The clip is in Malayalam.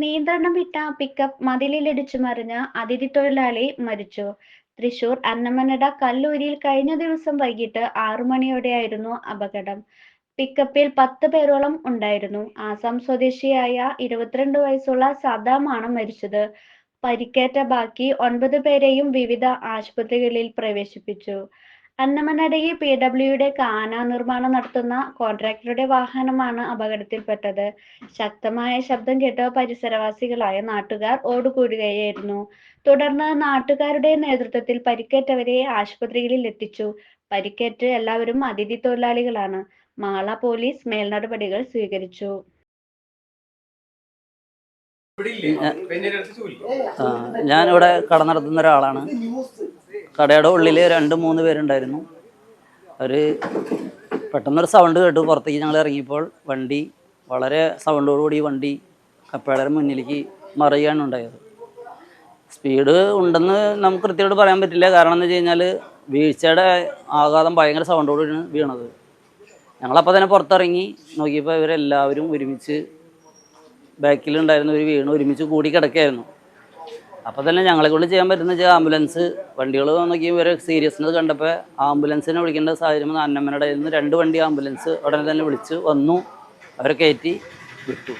നിയന്ത്രണം വിട്ട പിക്കപ്പ് മതിലിലിടിച്ചു മറിഞ്ഞ അതിഥി തൊഴിലാളി മരിച്ചു. തൃശൂർ അന്നമനട കല്ലൂരിൽ കഴിഞ്ഞ ദിവസം വൈകിട്ട് ആറു മണിയോടെയായിരുന്നു അപകടം. പിക്കപ്പിൽ പത്ത് പേരോളം ഉണ്ടായിരുന്നു. ആസാം സ്വദേശിയായ ഇരുപത്തിരണ്ട് വയസ്സുള്ള സദാമാണ് മരിച്ചത്. പരിക്കേറ്റ ബാക്കി ഒൻപത് പേരെയും വിവിധ ആശുപത്രികളിൽ പ്രവേശിപ്പിച്ചു. അന്നമനടയിൽ പി ഡബ്ല്യുയുടെ കാന നിർമ്മാണം നടത്തുന്ന കോൺട്രാക്ടറുടെ വാഹനമാണ് അപകടത്തിൽപ്പെട്ടത്. ശക്തമായ ശബ്ദം കേട്ട പരിസരവാസികളായ നാട്ടുകാർ ഓടുകൂടുകയായിരുന്നു. തുടർന്ന് നാട്ടുകാരുടെ നേതൃത്വത്തിൽ പരിക്കേറ്റവരെ ആശുപത്രിയിൽ എത്തിച്ചു. പരിക്കേറ്റ് എല്ലാവരും അതിഥി തൊഴിലാളികളാണ്. മാള പോലീസ് മേൽനടപടികൾ സ്വീകരിച്ചു. ഞാനിവിടെ കട നടത്തുന്ന ഒരാളാണ്. കടയുടെ ഉള്ളിൽ രണ്ട് മൂന്ന് പേരുണ്ടായിരുന്നു. അവർ പെട്ടെന്നൊരു സൗണ്ട് കേട്ടു. പുറത്തേക്ക് ഞങ്ങൾ ഇറങ്ങിയപ്പോൾ വണ്ടി വളരെ സൗണ്ടോടുകൂടി വണ്ടി കപ്പയുടെ മുന്നിലേക്ക് മറിയാണ് ഉണ്ടായത്. സ്പീഡ് ഉണ്ടെന്ന് നമുക്ക് കൃത്യമായിട്ട് പറയാൻ പറ്റില്ല. കാരണം എന്ന് വെച്ച് കഴിഞ്ഞാൽ വീഴ്ചയുടെ ആഘാതം ഭയങ്കര സൗണ്ടോടുകൂടിയാണ് വീണത്. ഞങ്ങളപ്പോൾ തന്നെ പുറത്തിറങ്ങി നോക്കിയപ്പോൾ ഇവരെല്ലാവരും ഒരുമിച്ച് ബാക്കിലുണ്ടായിരുന്ന ഒരു വീണ് ഒരുമിച്ച് കൂടി കിടക്കുകയായിരുന്നു. അപ്പോൾ തന്നെ ഞങ്ങളെ കൊണ്ട് ചെയ്യാൻ പറ്റുന്ന വെച്ചാൽ ആംബുലൻസ് വണ്ടികൾ നോക്കി ഇവരെ സീരിയസ്നെസ് കണ്ടപ്പോൾ ആംബുലൻസിനെ വിളിക്കേണ്ട സാഹചര്യം. അന്നമ്മയുടെ നിന്ന് രണ്ട് വണ്ടി ആംബുലൻസ് ഉടനെ തന്നെ വിളിച്ച് വന്നു അവരെ കയറ്റി വിട്ടു